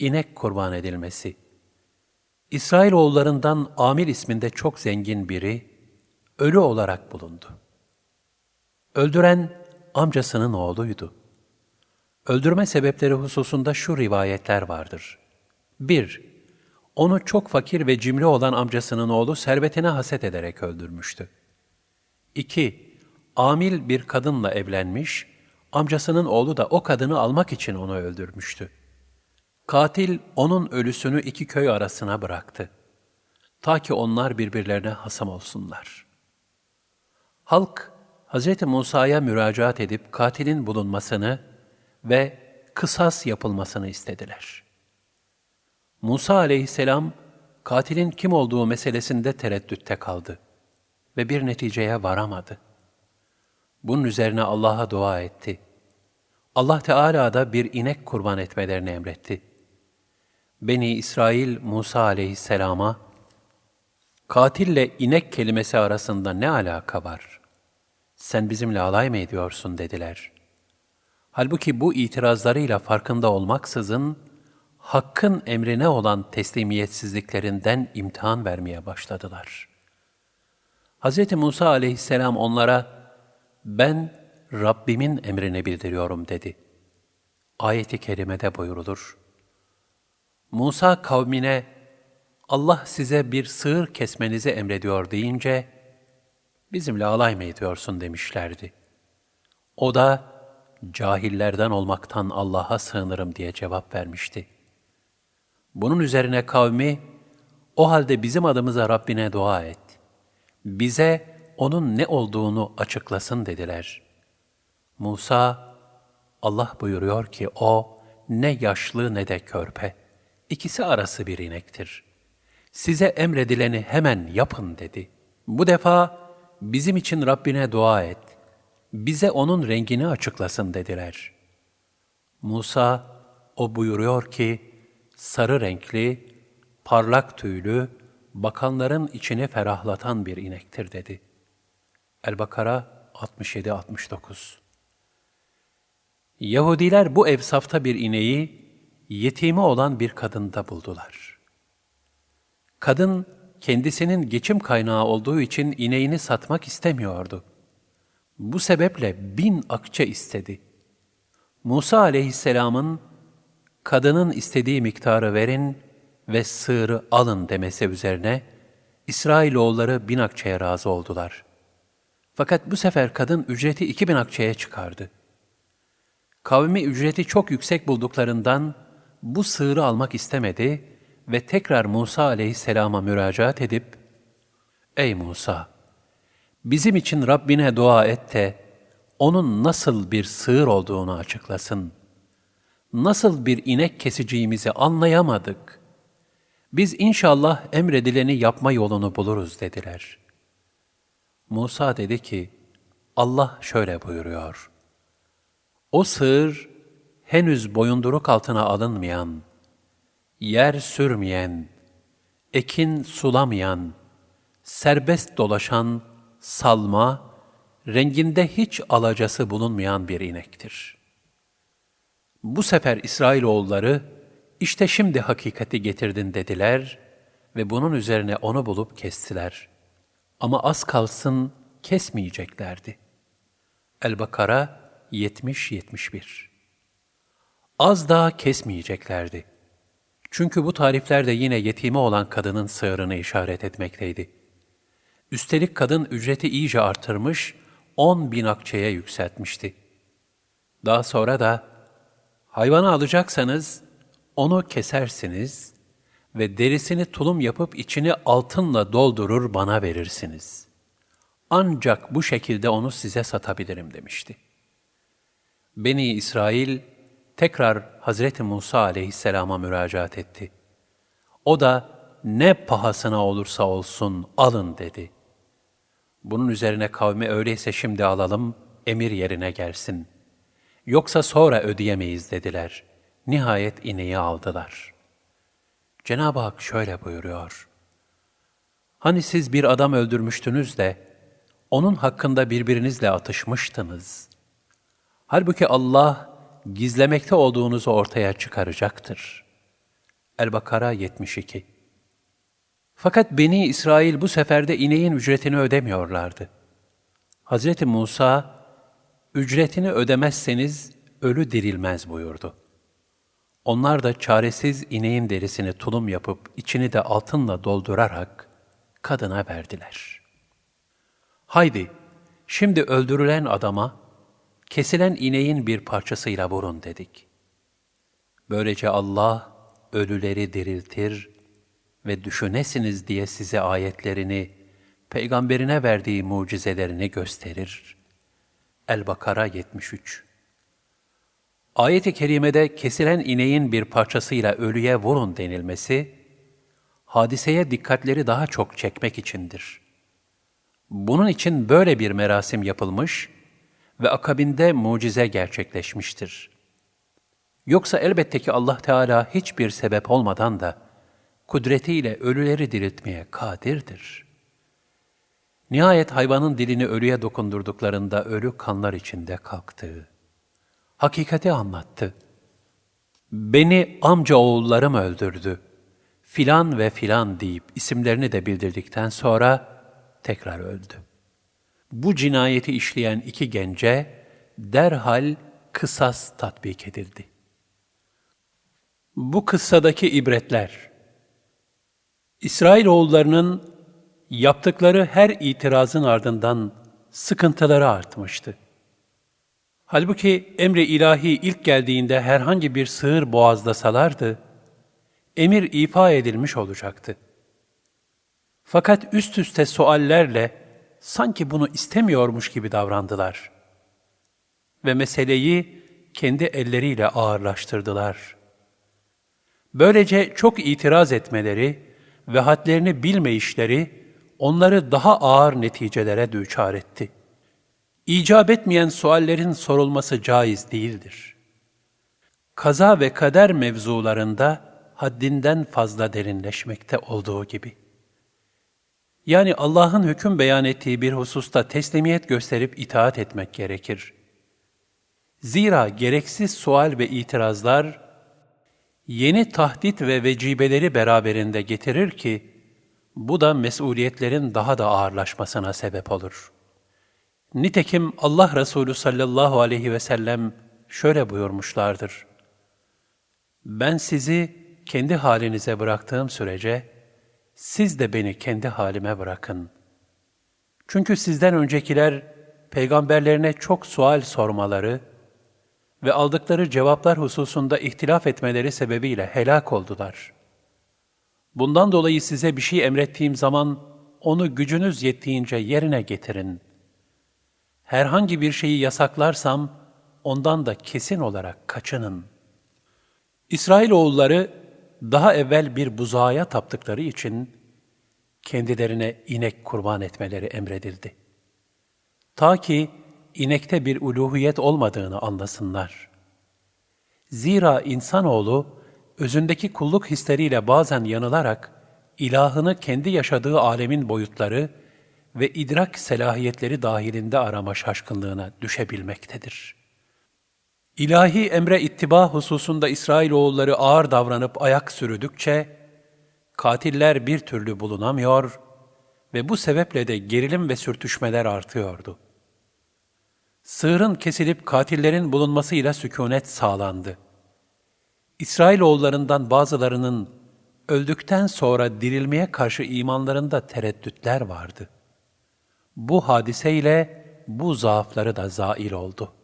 inek kurban edilmesi. İsrailoğullarından Amir isminde çok zengin biri ölü olarak bulundu. Öldüren amcasının oğluydu. Öldürme sebepleri hususunda şu rivayetler vardır. 1. Onu çok fakir ve cimri olan amcasının oğlu servetine haset ederek öldürmüştü. 2. Amil bir kadınla evlenmiş, amcasının oğlu da o kadını almak için onu öldürmüştü. Katil onun ölüsünü iki köy arasına bıraktı. Ta ki onlar birbirlerine hasam olsunlar. Halk, Hz. Musa'ya müracaat edip katilin bulunmasını ve kısas yapılmasını istediler. Musa aleyhisselam, katilin kim olduğu meselesinde tereddütte kaldı ve bir neticeye varamadı. Bunun üzerine Allah'a dua etti. Allah Teala da bir inek kurban etmelerini emretti. Beni İsrail Musa aleyhisselama, katille inek kelimesi arasında ne alaka var? Sen bizimle alay mı ediyorsun dediler. Halbuki bu itirazlarıyla farkında olmaksızın, Hakk'ın emrine olan teslimiyetsizliklerinden imtihan vermeye başladılar. Hz. Musa aleyhisselam onlara, ben Rabbimin emrini bildiriyorum dedi. Ayet-i kerimede buyurulur. Musa kavmine, Allah size bir sığır kesmenizi emrediyor deyince, bizimle alay mı ediyorsun demişlerdi. O da, cahillerden olmaktan Allah'a sığınırım diye cevap vermişti. Bunun üzerine kavmi, o halde bizim adımıza Rabbine dua et. Bize onun ne olduğunu açıklasın dediler. Musa, Allah buyuruyor ki o ne yaşlı ne de körpe. İkisi arası bir inektir. Size emredileni hemen yapın dedi. Bu defa bizim için Rabbine dua et. Bize onun rengini açıklasın dediler. Musa, o buyuruyor ki, sarı renkli, parlak tüylü, bakanların içini ferahlatan bir inektir dedi. El-Bakara 67-69 Yahudiler bu evsafta bir ineği, yetimi olan bir kadında buldular. Kadın, kendisinin geçim kaynağı olduğu için ineğini satmak istemiyordu. Bu sebeple bin akçe istedi. Musa aleyhisselamın, kadının istediği miktarı verin ve sığırı alın demesi üzerine, İsrailoğulları bin akçeye razı oldular. Fakat bu sefer kadın ücreti iki bin akçeye çıkardı. Kavmi ücreti çok yüksek bulduklarından bu sığırı almak istemedi ve tekrar Musa aleyhisselama müracaat edip, Ey Musa! Bizim için Rabbine dua et de, onun nasıl bir sığır olduğunu açıklasın. Nasıl bir inek keseceğimizi anlayamadık. Biz inşallah emredileni yapma yolunu buluruz dediler. Musa dedi ki, Allah şöyle buyuruyor. O sığır, henüz boyunduruk altına alınmayan, yer sürmeyen, ekin sulamayan, serbest dolaşan, salma, renginde hiç alacası bulunmayan bir inektir. Bu sefer İsrailoğulları, işte şimdi hakikati getirdin dediler ve bunun üzerine onu bulup kestiler. Ama az kalsın kesmeyeceklerdi. El-Bakara 70-71 Az daha kesmeyeceklerdi. Çünkü bu tarifler de yine yetime olan kadının sığırını işaret etmekteydi. Üstelik kadın ücreti iyice artırmış, on bin akçeye yükseltmişti. Daha sonra da, hayvanı alacaksanız, onu kesersiniz ve derisini tulum yapıp içini altınla doldurur bana verirsiniz. Ancak bu şekilde onu size satabilirim demişti. Beni İsrail tekrar Hazreti Musa aleyhisselama müracaat etti. O da ne pahasına olursa olsun alın dedi. Bunun üzerine kavmi öyleyse şimdi alalım, emir yerine gelsin. Yoksa sonra ödeyemeyiz dediler. Nihayet ineği aldılar. Cenab-ı Hak şöyle buyuruyor. Hani siz bir adam öldürmüştünüz de, onun hakkında birbirinizle atışmıştınız. Halbuki Allah, gizlemekte olduğunuzu ortaya çıkaracaktır. El-Bakara 72 Fakat Beni İsrail bu seferde ineğin ücretini ödemiyorlardı. Hz. Musa, ücretini ödemezseniz ölü dirilmez buyurdu. Onlar da çaresiz ineğin derisini tulum yapıp içini de altınla doldurarak kadına verdiler. Haydi, şimdi öldürülen adama kesilen ineğin bir parçasıyla vurun dedik. Böylece Allah ölüleri diriltir ve düşünesiniz diye size ayetlerini, peygamberine verdiği mucizelerini gösterir. El-Bakara 73 Ayet-i kerimede kesilen ineğin bir parçasıyla ölüye vurun denilmesi, hadiseye dikkatleri daha çok çekmek içindir. Bunun için böyle bir merasim yapılmış ve akabinde mucize gerçekleşmiştir. Yoksa elbette ki Allah Teala hiçbir sebep olmadan da kudretiyle ölüleri diriltmeye kadirdir. Nihayet hayvanın dilini ölüye dokundurduklarında ölü kanlar içinde kalktı. Hakikati anlattı. Beni amca oğullarım öldürdü. Filan ve filan deyip isimlerini de bildirdikten sonra tekrar öldü. Bu cinayeti işleyen iki gence derhal kısas tatbik edildi. Bu kıssadaki ibretler İsrailoğullarının yaptıkları her itirazın ardından sıkıntıları artmıştı. Halbuki emri ilahi ilk geldiğinde herhangi bir sığır boğazlasalardı, emir ifa edilmiş olacaktı. Fakat üst üste suallerle sanki bunu istemiyormuş gibi davrandılar. Ve meseleyi kendi elleriyle ağırlaştırdılar. Böylece çok itiraz etmeleri ve hadlerini bilmeyişleri onları daha ağır neticelere düçar etti. İcap etmeyen suallerin sorulması caiz değildir. Kaza ve kader mevzularında haddinden fazla derinleşmekte olduğu gibi. Yani Allah'ın hüküm beyan ettiği bir hususta teslimiyet gösterip itaat etmek gerekir. Zira gereksiz sual ve itirazlar, yeni tahdit ve vecibeleri beraberinde getirir ki, bu da mesuliyetlerin daha da ağırlaşmasına sebep olur. Nitekim Allah Resulü sallallahu aleyhi ve sellem şöyle buyurmuşlardır. Ben sizi kendi halinize bıraktığım sürece, siz de beni kendi halime bırakın. Çünkü sizden öncekiler peygamberlerine çok sual sormaları ve aldıkları cevaplar hususunda ihtilaf etmeleri sebebiyle helak oldular. Bundan dolayı size bir şey emrettiğim zaman onu gücünüz yettiğince yerine getirin. Herhangi bir şeyi yasaklarsam ondan da kesin olarak kaçının. İsrailoğulları daha evvel bir buzağıya taptıkları için kendilerine inek kurban etmeleri emredildi. Ta ki inekte bir uluhiyet olmadığını anlasınlar. Zira insanoğlu özündeki kulluk hisleriyle bazen yanılarak ilahını kendi yaşadığı alemin boyutları ve idrak selahiyetleri dahilinde arama şaşkınlığına düşebilmektedir.'' İlahi emre ittiba hususunda İsrailoğulları ağır davranıp ayak sürüdükçe, katiller bir türlü bulunamıyor ve bu sebeple de gerilim ve sürtüşmeler artıyordu. Sığırın kesilip katillerin bulunmasıyla sükunet sağlandı. İsrailoğullarından bazılarının öldükten sonra dirilmeye karşı imanlarında tereddütler vardı. Bu hadiseyle bu zaafları da zail oldu.''